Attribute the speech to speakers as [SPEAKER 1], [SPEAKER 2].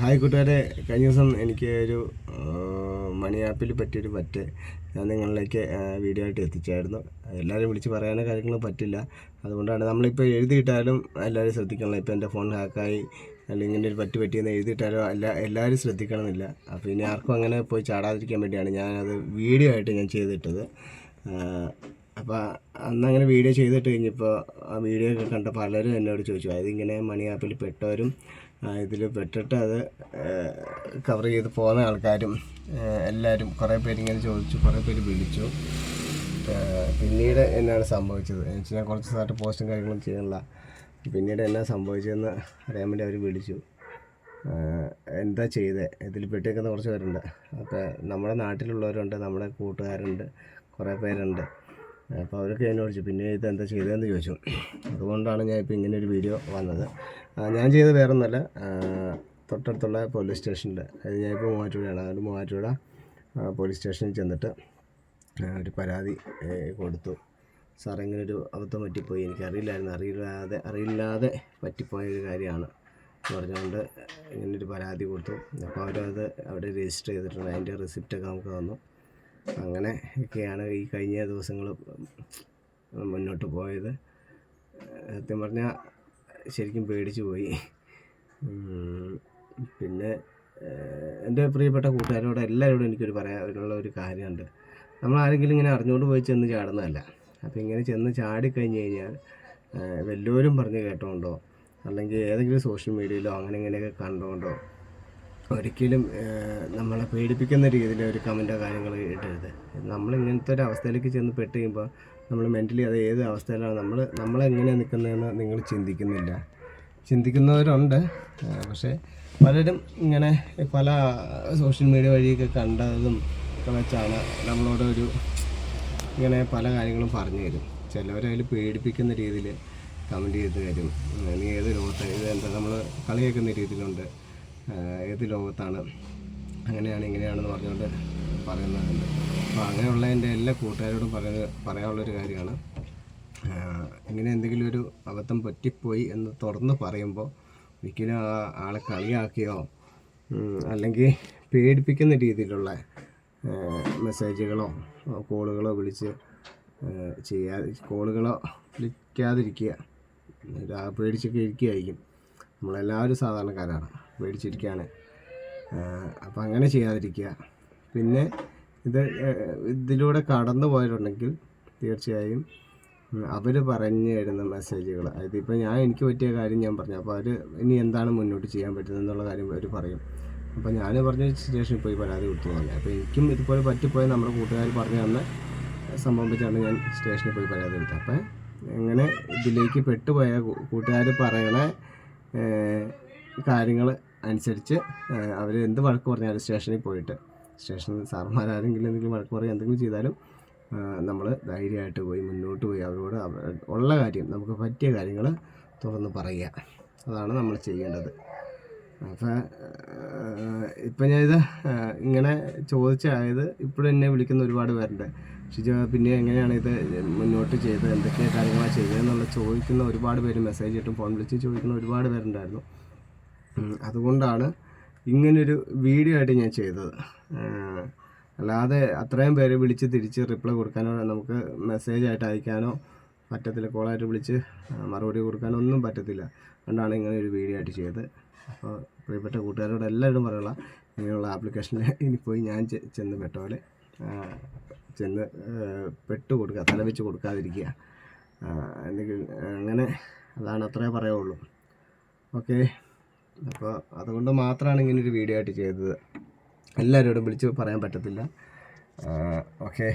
[SPEAKER 1] Hi കൂട്ടുകാരെ. കഴിഞ്ഞ ദിവസം എനിക്ക് ഒരു മണി ആപ്പിൽ പറ്റിയൊരു പറ്റ് ഞാൻ നിങ്ങളിലേക്ക് വീഡിയോ ആയിട്ട് എത്തിച്ചായിരുന്നു. എല്ലാവരും വിളിച്ച് പറയാനോ കാര്യങ്ങളും പറ്റില്ല. അതുകൊണ്ടാണ് നമ്മളിപ്പോൾ എഴുതിയിട്ടാലും എല്ലാവരും ശ്രദ്ധിക്കണം. ഇപ്പോൾ എന്റെ ഫോൺ ഹാക്കായി അല്ലെങ്കിൽ ഇങ്ങനെ ഒരു പറ്റ് പറ്റിയെന്ന് എഴുതിയിട്ടാലും എല്ലാ എല്ലാവരും ശ്രദ്ധിക്കണമെന്നില്ല. അപ്പോൾ ഇനി ആർക്കും അങ്ങനെ പോയി ചാടാതിരിക്കാൻ വേണ്ടിയാണ് ഞാനത് വീഡിയോ ആയിട്ട് ഞാൻ ചെയ്തിട്ടത്. അപ്പോൾ അന്ന് അങ്ങനെ വീഡിയോ ചെയ്തിട്ട് കഴിഞ്ഞപ്പോൾ ആ വീഡിയോ ഒക്കെ കണ്ട പലരും എന്നോട് ചോദിച്ചു അതായത് ഇങ്ങനെ മണി ആപ്പിൽ പെട്ടവരും ഇതിൽ പെട്ടിട്ട് അത് കവർ ചെയ്ത് പോകുന്ന ആൾക്കാരും എല്ലാവരും കുറേ പേര് ഇങ്ങനെ ചോദിച്ചു കുറേ പേര് വിളിച്ചു. പിന്നീട് എന്നാണ് സംഭവിച്ചത്? എന്ന് വെച്ചാൽ ഞാൻ കുറച്ച് ദിവസമായിട്ട് പോസ്റ്റും കാര്യങ്ങളും ചെയ്യുന്നില്ല പിന്നീട് എന്നാ സംഭവിച്ചതെന്ന് അറിയാൻ വേണ്ടി അവർ വിളിച്ചു. എന്താ ചെയ്തത് ഇതിൽ പെട്ടിരിക്കുന്ന കുറച്ച് പേരുണ്ട്. അപ്പോൾ നമ്മുടെ നാട്ടിലുള്ളവരുണ്ട് നമ്മുടെ കൂട്ടുകാരുണ്ട് കുറേ പേരുണ്ട്. അപ്പോൾ അവരൊക്കെ എന്നോട് ചോദിച്ചു പിന്നെ ഇത് എന്താ ചെയ്തതെന്ന് ചോദിച്ചു. അതുകൊണ്ടാണ് ഞാൻ ഇപ്പോൾ ഇങ്ങനെ ഒരു വീഡിയോ വന്നത്. ഞാൻ ചെയ്തത് വേറെ ഒന്നുമല്ല തൊട്ടടുത്തുള്ള പോലീസ് സ്റ്റേഷനിൽ അത് ഞാനിപ്പോൾ മൂവാറ്റുപുഴയാണ്. അതുകൊണ്ട് മൂവാറ്റുപുഴ പോലീസ് സ്റ്റേഷനിൽ ചെന്നിട്ട് ഒരു പരാതി കൊടുത്തു. സാർ ഇങ്ങനെ ഒരു അബദ്ധം പറ്റിപ്പോയി. എനിക്കറിയില്ലായിരുന്നു. അറിയില്ലാതെ അറിയില്ലാതെ പറ്റിപ്പോയ ഒരു കാര്യമാണ്. എന്ന് പറഞ്ഞുകൊണ്ട് ഇങ്ങനൊരു പരാതി കൊടുത്തു. അപ്പോൾ അവരത് അവിടെ രജിസ്റ്റർ ചെയ്തിട്ടുണ്ട്. അതിന്റെ റിസിപ്റ്റൊക്കെ നമുക്ക് തന്നു. അങ്ങനെ ഒക്കെയാണ് ഈ കഴിഞ്ഞ ദിവസങ്ങൾ മുന്നോട്ട് പോയത്. സത്യം പറഞ്ഞാൽ ശരിക്കും പേടിച്ചു പോയി. പിന്നെ എന്റെ പ്രിയപ്പെട്ട കൂട്ടുകാരോട് എല്ലാവരോടും എനിക്കൊരു പറയാനുള്ള ഒരു കാര്യമുണ്ട്. നമ്മൾ ആരെങ്കിലും ഇങ്ങനെ അറിഞ്ഞുകൊണ്ട് പോയി ചെന്ന് ചാടുന്നതല്ല. അപ്പോൾ ഇങ്ങനെ ചെന്ന് ചാടിക്കഴിഞ്ഞ് കഴിഞ്ഞാൽ വല്ലവരും പറഞ്ഞ് കേട്ടോണ്ടോ? അല്ലെങ്കിൽ ഏതെങ്കിലും സോഷ്യൽ മീഡിയയിലോ അങ്ങനെ ഇങ്ങനെയൊക്കെ കണ്ടുകൊണ്ടോ ഒരിക്കലും നമ്മളെ പേടിപ്പിക്കുന്ന രീതിയിൽ ഒരു കമന്റോ കാര്യങ്ങളോ ഇടരുത്. നമ്മൾ ഇങ്ങനത്തെ ഒരു അവസ്ഥയിലേക്ക് ചെന്ന് പെട്ട് കഴിയുമ്പോൾ നമ്മൾ മെന്റലി അത് ഏത് അവസ്ഥയിലാണ് നമ്മൾ നമ്മളെങ്ങനെയാണ് നിൽക്കുന്നതെന്ന് നിങ്ങൾ ചിന്തിക്കുന്നില്ല. ചിന്തിക്കുന്നവരുണ്ട് പക്ഷേ പലരും ഇങ്ങനെ പല സോഷ്യൽ മീഡിയ വഴിയൊക്കെ കണ്ടതും ഒക്കെ വെച്ചാണ് നമ്മളോട് ഒരു ഇങ്ങനെ പല കാര്യങ്ങളും പറഞ്ഞു തരും. ചിലവരതിൽ പേടിപ്പിക്കുന്ന രീതിയിൽ കമന്റ് ചെയ്ത് തരും. നീ ഏത് ലോകത്ത് ഇത് എന്താ നമ്മൾ കളിയാക്കുന്ന രീതിയിലുണ്ട്. ഏത് ലോകത്താണ്? അങ്ങനെയാണ് ഇങ്ങനെയാണെന്ന് പറഞ്ഞുകൊണ്ട് പറയുന്നുണ്ട് അപ്പോൾ അങ്ങനെയുള്ള എന്റെ എല്ലാ കൂട്ടുകാരോടും പറയുന്ന പറയാനുള്ളൊരു കാര്യമാണ്. ഇങ്ങനെ എന്തെങ്കിലും ഒരു അബദ്ധം പറ്റിപ്പോയി എന്ന് തുറന്ന് പറയുമ്പോൾ ഒരിക്കലും ആ ആളെ കളിയാക്കിയോ അല്ലെങ്കിൽ പേടിപ്പിക്കുന്ന രീതിയിലുള്ള മെസ്സേജുകളോ കോളുകളോ വിളിച്ച് ചെയ്യാ കോളുകളോ വിളിക്കാതിരിക്കുക. പേടിച്ചൊക്കെ ഇരിക്കുകയായിരിക്കും. നമ്മളെല്ലാവരും സാധാരണക്കാരാണ്. പേടിച്ചിരിക്കുകയാണ് അപ്പം അങ്ങനെ ചെയ്യാതിരിക്കുക. പിന്നെ ഇത് ഇതിലൂടെ കടന്നു പോയിട്ടുണ്ടെങ്കിൽ തീർച്ചയായും അവർ പറഞ്ഞു തരുന്ന മെസ്സേജുകൾ അതായത് ഇപ്പോൾ ഞാൻ എനിക്ക് പറ്റിയ കാര്യം ഞാൻ പറഞ്ഞു. അപ്പോൾ അവർ ഇനി എന്താണ് മുന്നോട്ട് ചെയ്യാൻ പറ്റുന്നത് എന്നുള്ള കാര്യം അവർ പറയും. അപ്പോൾ ഞാൻ പറഞ്ഞ സ്റ്റേഷനിൽ പോയി പരാതി കൊടുത്തു പറഞ്ഞു. അപ്പോൾ എനിക്കും ഇതുപോലെ പറ്റിപ്പോയ നമ്മുടെ കൂട്ടുകാർ പറഞ്ഞു തന്ന സംഭവം വെച്ചാണ് ഞാൻ സ്റ്റേഷനിൽ പോയി പരാതി കൊടുത്തത്. അപ്പോൾ എങ്ങനെ ഇതിലേക്ക് പെട്ടുപോയ കൂട്ടുകാർ പറയണ കാര്യങ്ങൾ അനുസരിച്ച് അവർ എന്ത് വഴക്ക് പറഞ്ഞാലും സ്റ്റേഷനിൽ പോയിട്ട്. സ്റ്റേഷനിൽ സാറന്മാരാരെങ്കിലും എന്തെങ്കിലും വഴക്ക് പറയുക എന്തെങ്കിലും ചെയ്താലും നമ്മൾ ധൈര്യമായിട്ട് പോയി മുന്നോട്ട് പോയി അവരോട് ഉള്ള കാര്യം നമുക്ക് പറ്റിയ കാര്യങ്ങൾ തുറന്ന് പറയുക. അതാണ് നമ്മൾ ചെയ്യേണ്ടത്. അപ്പം ഇപ്പം ഞാനിത് ഇങ്ങനെ ചോദിച്ചായത് ഇപ്പോഴും എന്നെ വിളിക്കുന്ന ഒരുപാട് പേരുണ്ട്. ഷിജ പിന്നെ എങ്ങനെയാണ് ഇത് മുന്നോട്ട് ചെയ്തത്? എന്തൊക്കെ കാര്യങ്ങളാണ് ചെയ്തതെന്നുള്ള ചോദിക്കുന്ന ഒരുപാട് പേര് മെസ്സേജ് ഇട്ടും ഫോൺ വിളിച്ച് ചോദിക്കുന്ന ഒരുപാട് പേരുണ്ടായിരുന്നു. അതുകൊണ്ടാണ് ഇങ്ങനൊരു വീഡിയോ ആയിട്ട് ഞാൻ ചെയ്തത്. അല്ലാതെ അത്രയും പേര് വിളിച്ച് തിരിച്ച് റിപ്ലൈ കൊടുക്കാനോ നമുക്ക് മെസ്സേജ് ആയിട്ട് അയക്കാനോ പറ്റത്തില്ല. കോളായിട്ട് വിളിച്ച് മറുപടി കൊടുക്കാനോ ഒന്നും പറ്റത്തില്ല. അതുകൊണ്ടാണ് ഇങ്ങനെ ഒരു വീഡിയോ ആയിട്ട് ചെയ്തത്. അപ്പോൾ പ്രിയപ്പെട്ട കൂട്ടുകാരോട് എല്ലാവരും പറയുള്ള ഇങ്ങനെയുള്ള ആപ്ലിക്കേഷനിൽ ഇനി പോയി ഞാൻ ചെന്ന് പെട്ട പോലെ ചെന്ന് പെട്ട് കൊടുക്കുക തലവെച്ച് കൊടുക്കാതിരിക്കുക ആ, എന്തെങ്കിലും അങ്ങനെ അതാണ് അത്രേ പറയുള്ളൂ. ഓക്കെ. അപ്പോൾ അതുകൊണ്ട് മാത്രമാണ് ഇങ്ങനെ ഒരു വീഡിയോ ആയിട്ട് ചെയ്തത്. എല്ലാവരോടും വിളിച്ച് പറയാൻ പറ്റത്തില്ല. ഓക്കെ